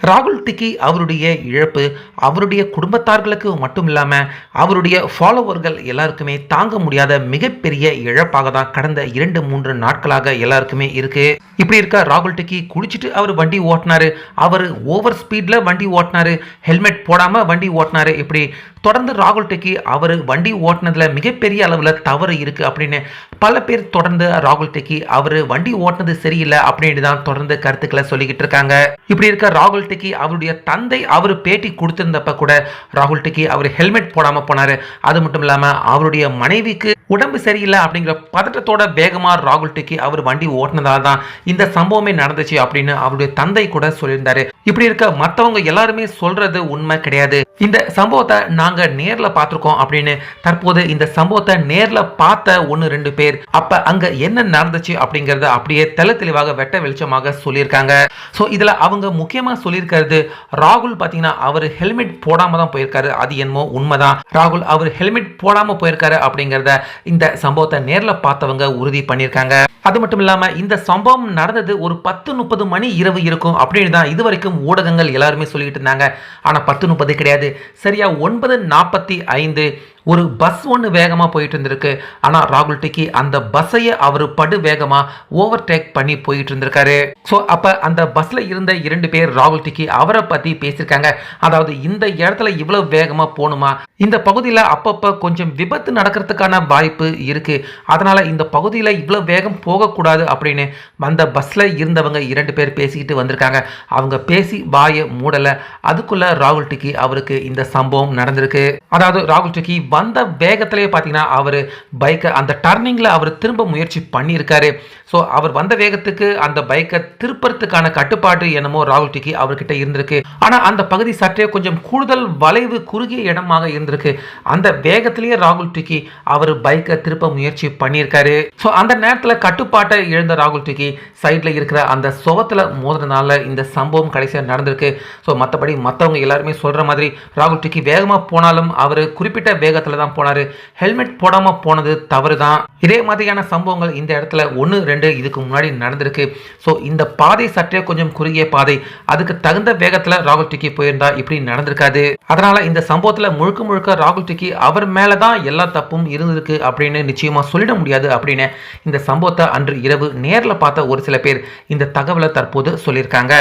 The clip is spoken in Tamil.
ராகுல் டிக்கி அவருடைய இழப்பு அவருடைய குடும்பத்தார்களுக்கு மட்டும் இல்லாமல் அவருடைய ஃபாலோவர்கள் எல்லாருக்குமே தாங்க முடியாத மிகப்பெரிய இழப்பாக தான் கடந்த இரண்டு மூன்று நாட்களாக எல்லாருக்குமே இருக்கு. இப்படி இருக்க ராகுல் டிக்கி குடிச்சிட்டு அவர் வண்டி ஓட்டினாரு. அவர் ஓவர் ஸ்பீடில் வண்டி ஓட்டினாரு. ஹெல்மெட் போடாமல் வண்டி ஓட்டினாரு. இப்படி தொடர்ந்து ராகுல் டிக்கி அவர் வண்டி ஓட்டினதில் மிகப்பெரிய அளவில் தவறு இருக்குது அப்படின்னு பல பேர் தொடர்ந்து ராகுல் டிக்கி அவர் வண்டி ஓட்டினது சரியில்லை அப்படின்னு தான் தொடர்ந்து கருத்துக்களை சொல்லிக்கிட்டு இருக்காங்க. இப்படி இருக்க ராகுல் டிக்கி அவருடைய தந்தை அவர் பேட்டி கொடுத்திருந்தப்ப கூட ராகுல் டிக்கி அவர் ஹெல்மெட் போடாமல் போனாரு. அது மட்டும் இல்லாமல் அவருடைய மனைவிக்கு உடம்பு சரியில்லை அப்படிங்கிற பதட்டத்தோட வேகமாக ராகுல் டிக்கி அவர் வண்டி ஓட்டினதால் தான் இந்த சம்பவமே நடந்துச்சு அப்படின்னு அவருடைய தந்தை கூட சொல்லியிருந்தாரு. இப்படி இருக்க மற்றவங்க எல்லாருமே சொல்றது உண்மை கிடையாது. இந்த சம்பவத்தை நாங்க நேர்ல பார்த்திருக்கோம் அப்படின்னு தற்போது இந்த சம்பவத்தை நேர்ல பார்த்த ஒன்று ரெண்டு பேர். அப்ப அங்க என்ன நடந்துச்சு அப்படிங்கறத அப்படியே தெல தெளிவாக வெட்ட வெளிச்சமாக சொல்லியிருக்காங்க. ஸோ இதுல அவங்க முக்கியமா சொல்லியிருக்கிறது ராகுல் பாத்தீங்கன்னா அவர் ஹெல்மெட் போடாம தான் போயிருக்காரு. அது என்னமோ உண்மைதான். ராகுல் அவர் ஹெல்மெட் போடாம போயிருக்காரு அப்படிங்கறத இந்த சம்பவத்தை நேர்ல பார்த்தவங்க உறுதி பண்ணியிருக்காங்க. அது மட்டும் இல்லாமல் இந்த சம்பவம் நடந்தது ஒரு பத்து முப்பது மணி இரவு இருக்கும் அப்படின்னு தான் இது வரைக்கும் ஊடகங்கள் எல்லாருமே சொல்லிக்கிட்டு இருந்தாங்க. ஆனால் பத்து முப்பது கிடையாது. சரியா ஒன்பது நாற்பத்தி ஐந்து ஒரு பஸ் ஒன்று வேகமாக போயிட்டு இருந்திருக்கு. ஆனால் ராகுல் டிக்கி அந்த பஸ்ஸையே அவர் படு வேகமாக ஓவர் டேக் பண்ணி போயிட்டு இருந்திருக்காரு. ஸோ அப்போ அந்த பஸ்ஸில் இருந்த இரண்டு பேர் ராகுல் டிக்கி அவரை பற்றி பேசியிருக்காங்க. அதாவது இந்த இடத்துல இவ்வளோ வேகமாக போகணுமா இந்த பகுதியில் அப்பப்போ கொஞ்சம் விபத்து நடக்கிறதுக்கான வாய்ப்பு இருக்குது அதனால் இந்த பகுதியில் இவ்வளோ வேகம் போகக்கூடாது அப்படின்னு அந்த பஸ்ஸில் இருந்தவங்க இரண்டு பேர் பேசிக்கிட்டு வந்திருக்காங்க. அவங்க பேசி வாயை மூடலை. அதுக்குள்ளே ராகுல் டிக்கி அவருக்கு இந்த சம்பவம் நடந்திருக்கு. அதாவது ராகுல் டிக்கி வந்த வேகத்திலேயே பார்த்தீங்கன்னா அவர் பைக்கை அந்த டர்னிங்கில் அவர் திரும்ப முயற்சி பண்ணியிருக்காரு. ஸோ அவர் வந்த வேகத்துக்கு அந்த பைக்கை திருப்பறதுக்கான கட்டுப்பாடு என்னமோ ராகுல் டிக்கி அவர்கிட்ட இருந்திருக்கு. ஆனால் அந்த பகுதி சற்றே கொஞ்சம் கூடுதல் வளைவு குறுகிய இடமாக இருந்திருக்கு. அந்த வேகத்திலேயே ராகுல் டிக்கி அவர் பைக்கை திருப்ப முயற்சி பண்ணியிருக்காரு. ஸோ அந்த நேரத்தில் கட்டுப்பாட்டை இழந்த ராகுல் டிக்கி சைடில் இருக்கிற அந்த சுவத்தில் மோதுறதுனால இந்த சம்பவம் கடைசியாக நடந்திருக்கு. ஸோ மற்றபடி மற்றவங்க எல்லாருமே சொல்கிற மாதிரி ராகுல் டிக்கி வேகமாக போனாலும் அவர் குறிப்பிட்ட இடத்துல தான் போனார். ஹெல்மெட் போடாமல் போனது தவறு தான் இதே மாதிரியான சம்பவங்கள் இந்த இடத்துல ஒன்று ரெண்டு இதுக்கு முன்னாடி நடந்திருக்கு. ஸோ இந்த பாதை சற்றே கொஞ்சம் குறுகிய பாதை. அதுக்கு தகுந்த வேகத்தில் ராகுல் டிக்கி போயிருந்தா இப்படி நடந்திருக்காது. அதனால இந்த சம்பவத்தில் முழுக்க முழுக்க ராகுல் டிக்கி அவர் மேலே தான் எல்லா தப்பும் இருந்திருக்கு அப்படின்னு நிச்சயமாக சொல்லிட முடியாது அப்படின்னு இந்த சம்பவத்தை அன்று இரவு நேரில் பார்த்த ஒரு சில பேர் இந்த தகவலை தற்போது சொல்லியிருக்காங்க.